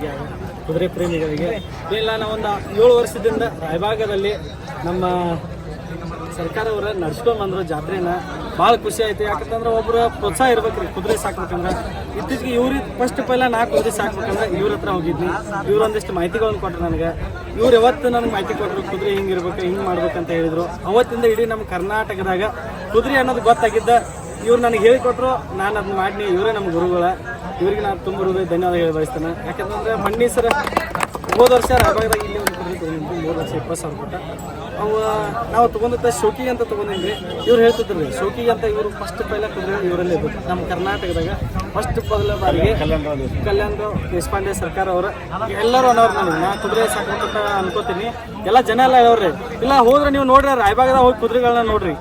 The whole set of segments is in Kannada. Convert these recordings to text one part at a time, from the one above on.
ಪ್ರೇಮಿಗಳಿಗೆ ಕುದುರೆ ಪ್ರೇಮಿಗಳಿಗೆ ಇಲ್ಲ, ನಾವೊಂದು ಏಳು ವರ್ಷದಿಂದ ರಾಯಭಾಗದಲ್ಲಿ ನಮ್ಮ ಸರ್ಕಾರವರ ನಡ್ಸ್ಕೊಂಡ್ ಬಂದ್ರು ಜಾತ್ರೆನ ಭಾಳ ಖುಷಿ ಆಯ್ತು. ಯಾಕಂತಂದ್ರೆ ಒಬ್ರು ಪ್ರೋತ್ಸಾಹ ಇರ್ಬೇಕ್ರಿ. ಕುದುರೆ ಸಾಕ್ಬೇಕಂದ್ರೆ ಇತ್ತೀಚೆಗೆ ಇವ್ರಿಗೆ ಫಸ್ಟ್ ಪೈಲ ನಾ ಕುದುರೆ ಸಾಕ್ಬೇಕಂದ್ರೆ ಇವ್ರ ಹತ್ರ ಹೋಗಿದ್ವಿ. ಇವ್ರು ಒಂದಿಷ್ಟು ಮಾಹಿತಿಗಳನ್ನು ಕೊಟ್ಟರು ನನಗೆ. ಇವ್ರು ಯಾವತ್ತು ನನಗೆ ಮಾಹಿತಿ ಕೊಟ್ಟರು ಕುದುರೆ ಹಿಂಗೆ ಇರ್ಬೇಕು, ಹಿಂಗೆ ಮಾಡ್ಬೇಕಂತ ಹೇಳಿದ್ರು. ಅವತ್ತಿಂದ ಇಡೀ ನಮ್ಮ ಕರ್ನಾಟಕದಾಗ ಕುದುರೆ ಅನ್ನೋದು ಗೊತ್ತಾಗಿದ್ದ ಇವ್ರು ನನಗೆ ಹೇಳಿಕೊಟ್ರು, ನಾನು ಅದನ್ನ ಮಾಡಿನಿ, ಇವರೇ ನಮ್ಮ ಗುರುಗಳ. ಇವ್ರಿಗೆ ನಾನು ತುಂಬ ಹೃದಯ ಧನ್ಯವಾದ ಹೇಳಿ ಬಯಸ್ತೇನೆ ಯಾಕಂತಂದ್ರೆ ಮಣ್ಣಿ ಸರ ಹೋದ ವರ್ಷ ರಾಬಾಗದಾಗ ಇಲ್ಲಿ ಒಂದು ಮೂರು ಲಕ್ಷ ಇಪ್ಪತ್ತು ಸಾವಿರ ಕೊಟ್ಟ. ಅವ ನಾವು ತೊಗೊಂಡಂಥ ಶೋಕಿಗೆ ಅಂತ ತೊಗೊಂಡಿದ್ವಿ. ಇವ್ರು ಹೇಳ್ತಿದ್ರು, ಶೋಕಿಗೆ ಅಂತ ಇವರು ಫಸ್ಟ್ ಪೈಲ ಕುದುರೆ ಇವರಲ್ಲೇ ಇದ್ದು. ನಮ್ಮ ಕರ್ನಾಟಕದಾಗ ಫಸ್ಟ್ ಮೊದಲ ಬಾರಿಗೆ ಕಲ್ಯಾಣರಾವ್ ದೇಶಪಾಂಡೆ ಸರ್ಕಾರ ಅವರ. ಎಲ್ಲರೂ ಅನ್ನೋರು ನನಗೆ ನಾ ಕುದುರೆ ಸಾಕಂತ ಅನ್ಕೋತೀನಿ. ಎಲ್ಲ ಜನ ಎಲ್ಲ ಹೇಳೋರಿ ಇಲ್ಲ, ಹೋದ್ರೆ ನೀವು ನೋಡ್ರಿ ರಾಯಭಾಗದಾಗ ಹೋಗಿ ಕುದುರೆಗಳನ್ನ ನೋಡ್ರಿ.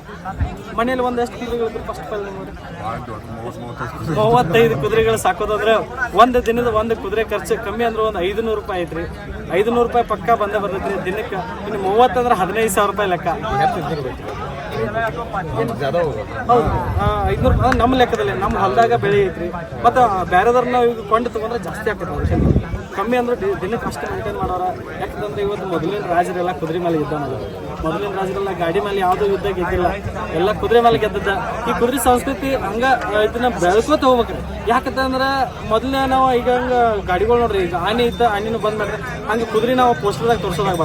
ಮನೇಲಿ ಒಂದಷ್ಟು ಕುದುರೆಗಳು ಫಸ್ಟ್ ಮೂವತ್ತೈದು ಕುದುರೆಗಳು ಸಾಕೋದಾದ್ರೆ ಒಂದು ದಿನದ ಒಂದು ಕುದುರೆ ಖರ್ಚು ಕಮ್ಮಿ ಅಂದ್ರೆ ಒಂದು ಐದು ನೂರು ರೂಪಾಯಿ ಐತ್ರಿ. ಐದು ನೂರು ರೂಪಾಯಿ ಪಕ್ಕ ಬಂದೇ ಬರ್ತೈತ್ರಿ ದಿನಕ್ಕೆ. ಇನ್ನು ಮೂವತ್ತಂದ್ರೆ ಹದಿನೈದು ಸಾವಿರ ರೂಪಾಯಿ ಲೆಕ್ಕ. ಹೌದು ಐದುನೂರು ನಮ್ಮ ಲೆಕ್ಕದಲ್ಲಿ, ನಮ್ಮ ಹೊಲದಾಗ ಬೆಳೆ ಐತ್ರಿ. ಮತ್ತು ಬೇರೆದವ್ರನ್ನ ಈಗ ಕೊಂಡು ತಗೊಂಡ್ರೆ ಜಾಸ್ತಿ ಆಗ್ತದೆ ಕಮ್ಮಿ ಅಂದ್ರೆ ದಿನಕ್ಕೆ ಅಷ್ಟು ಮೇಂಟೈನ್ ಮಾಡೋರ. ಯಾಕಂದ್ರೆ ಇವತ್ತು ಮೊದಲಿನ ರಾಜರೆಲ್ಲ ಕುದುರೆ ಮೇಲೆ ಯುದ್ಧ ಮೊದಲಿನ ರಾಜರೆಲ್ಲ ಗಾಡಿ ಮೇಲೆ ಯಾವುದೂ ಯುದ್ಧ ಗೆದ್ದಿಲ್ಲ ಎಲ್ಲ ಕುದುರೆ ಮೇಲೆ ಗೆದ್ದದ ಈ ಕುದುರೆ ಸಂಸ್ಕೃತಿ ಹಂಗ ಇದನ್ನ ಬೆಳ್ಕೋತ ಹೋಗ್ಬೇಕ್ರಿ. ಯಾಕಂತಂದ್ರೆ ಮೊದಲನೇ ನಾವು ಈಗ ಹಂಗ ಗಾಡಿಗಳು ನೋಡ್ರಿ, ಈಗ ಆನೆ ಇದ್ದ ಆನೆನೂ ಬಂದ್ ಹಂಗೆ ಕುದುರೆ ನಾವು ಪೋಸ್ಟರ್ದಾಗ ತೋರ್ಸೋದಾಗ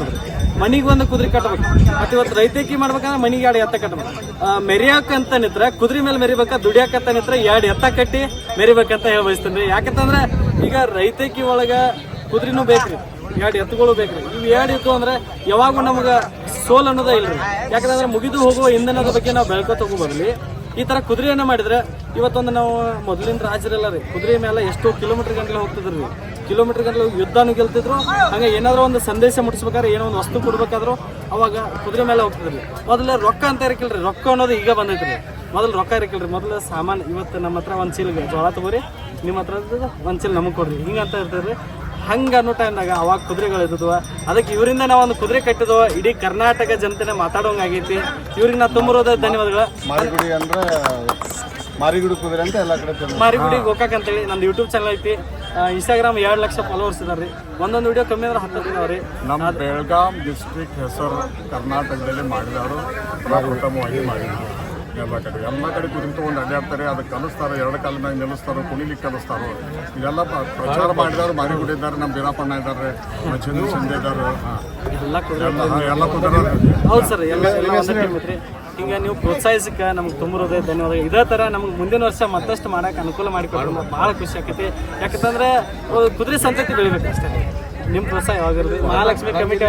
ಮನಿಗೆ ಒಂದು ಕುದುರೆ ಕಟ್ಟಬೇಕು ಮತ್ತೆ ಇವತ್ತು ರೈತಕಿ ಮಾಡ್ಬೇಕಂದ್ರೆ ಮನಿಗೆ ಎರಡು ಎತ್ತ ಕಟ್ಟಬೇಕು ಮೆರಿಯಾಕಂತ ನಿತ್ರ, ಕುದುರೆ ಮೇಲೆ ಮೆರಿಬೇಕ ದುಡಿಯಾಕಂತ ನಿತ್ರ ಎರಡು ಎತ್ತ ಕಟ್ಟಿ ಮೆರಿಬೇಕಂತ ಹೇಳಿ ರೀ. ಯಾಕಂತಂದ್ರೆ ಈಗ ರೈತಕಿ ಒಳಗೆ ಕುದುರೆನೂ ಬೇಕ್ರಿ, ಎರಡು ಎತ್ತುಗಳು ಬೇಕ್ರಿ. ಇವು ಎರಡು ಇತ್ತು ಅಂದ್ರೆ ಯಾವಾಗೂ ನಮಗೆ ಸೋಲ್ ಅನ್ನೋದೇ ಇಲ್ರಿ. ಯಾಕಂದ್ರೆ ಮುಗಿದು ಹೋಗುವ ಇಂಧನದ ಬಗ್ಗೆ ನಾವು ಬೆಳ್ಕೊತ ಹೋಗೋ ಬದಲಿ ಈ ತರ ಕುದುರೆಯನ್ನ ಮಾಡಿದ್ರೆ ಇವತ್ತೊಂದು ನಾವು ಮೊದಲಿನ ರಾಜರೆಲ್ಲ ರೀ, ಕುದುರೆ ಮೇಲೆ ಎಷ್ಟೋ ಕಿಲೋಮೀಟರ್ ಗಂಟಲೆ ಹೋಗ್ತಿದ್ರು ರೀ. ಕಿಲೋಮೀಟರ್ ಗಂಟಲೆ ಯುದ್ಧನೂ ಗೆಲ್ತಿದ್ರು. ಹಂಗೆ ಏನಾದ್ರು ಒಂದು ಸಂದೇಶ ಮುಟ್ಟಿಸ್ಬೇಕಾದ್ರೆ ಏನೋ ಒಂದು ವಸ್ತು ಕೊಡ್ಬೇಕಾದ್ರು ಅವಾಗ ಕುದುರೆ ಮೇಲೆ ಹೋಗ್ತಿದ್ರಿ ಮೊದಲ ರೊಕ್ಕ ಅಂತ ಇರಕಿಲ್ರಿ ರೊಕ್ಕ ಅನ್ನೋದು ಈಗ ಬಂದೈತ್ರಿ. ಮೊದಲು ರೊಕ್ಕ ಇರಕಿಲ್ರಿ ಮೊದಲು ಸಾಮಾನು ಇವತ್ತು ನಮ್ಮ ಹತ್ರ ಒಂದು ಚೀಲ ಜೋಳ ತಗೋರಿ, ನಿಮ್ಮ ಹತ್ರ ಒಂದು ಚೀಲ ನಮಗೆ ಕೊಡ್ರಿ. ಹಿಂಗಂತ ಇರ್ತೀರಿ ಹಂಗೆ ಅನ್ನೋ ಟೈಮ್ನಾಗ ಅವಾಗ ಕುದುರೆಗಳು ಇದ್ದವ ಅದಕ್ಕೆ ಇವರಿಂದ ನಾವು ಒಂದು ಕುದುರೆ ಕಟ್ಟಿದ್ವ. ಇಡೀ ಕರ್ನಾಟಕ ಜನತೆನೇ ಮಾತಾಡೋಂಗ್ ಆಗೈತಿ. ಇವ್ರಿಗೆ ನಾವು ತುಂಬಿರೋದ ಧನ್ಯವಾದಗಳು. ಮಾರಿಗುಡಿ ಅಂದ್ರೆ ಮಾರಿಗುಡಿ ಕುದುರೆ ಅಂತ ಎಲ್ಲ ಕಡೆ ಮಾರಿಗುಡಿ ಗೋಕಾಕ್ ಅಂತೇಳಿ ನಮ್ದು ಯೂಟ್ಯೂಬ್ ಚಾನಲ್ ಐತಿ. ಇನ್ಸ್ಟಾಗ್ರಾಮ್ ಎರಡು ಲಕ್ಷ ಫಾಲೋವರ್ಸ್ ಇದಾರೆ ರೀ ಒಂದೊಂದು ವಿಡಿಯೋ ಕಮ್ಮಿ ಅಂದ್ರೆ ಹತ್ತು ದಿನ ರೀ ನಮ್ಮ ಬೆಳಗಾಂ ಡಿಸ್ಟ್ರಿಕ್ಟ್ ಹೆಸರು ಕರ್ನಾಟಕದಲ್ಲಿ ಮಾಡಿದವರು ಉತ್ತಮವಾಗಿ ಮಾಡಿದ್ರು. ಎಲ್ಲ ಕಡೆ. ಎಲ್ಲ ಕಡೆ ಕುದುರೆ ತೊಗೊಂಡು ಅಡ್ಡಾಡ್ತಾರೆ ಅದಕ್ಕೆ ಕಲಿಸ್ತಾರೆ ಎರಡು ಕಾಲ ನಿಲ್ಲಿಸ್ತಾರೋ ಕುಣಿಲಿಕ್ಕೆ ಕಲಿಸ್ತಾರೆ. ಇದೆಲ್ಲ ಪ್ರ- ಪ್ರಚಾರ ಮಾಡಿದವರು ಮಾರಿಗುಡಿ ಇದ್ದಾರೆ ನಮ್ಮ ಬೀರಪ್ಪಣ್ಣ ಇದ್ದಾರೆ ಚಂದ್ರ ಸಂಜೆ ಇದ್ದಾರೆ. ಎಲ್ಲ ಕುದುರೆ ಹೌದು ಸರ್ ಎಲ್ಲ ಹಿಂಗೆ ನೀವು ಪ್ರೋತ್ಸಾಹಿಸಕ್ಕೆ ನಮ್ಗೆ ತುಂಬಿರೋದೇ ಧನ್ಯವಾದ ಇದೇ ಥರ ನಮ್ಗೆ ಮುಂದಿನ ವರ್ಷ ಮತ್ತಷ್ಟು ಮಾಡಕ್ಕೆ ಅನುಕೂಲ ಮಾಡಿ ಕೊಟ್ಟಂಬಕ್ಕೆ ಭಾಳ ಖುಷಿ ಆಕೈತಿ. ಯಾಕಂತಂದ್ರೆ ಕುದುರೆ ಸಂತತಿ ಬೆಳಿಬೇಕು ಅಷ್ಟೇ ನಿಮ್ಮ ಪ್ರೋತ್ಸಾಹ ಯಾವಾಗಿರ್ಲಿ ಮಹಾಲಕ್ಷ್ಮಿ ಕಮಿಟಿ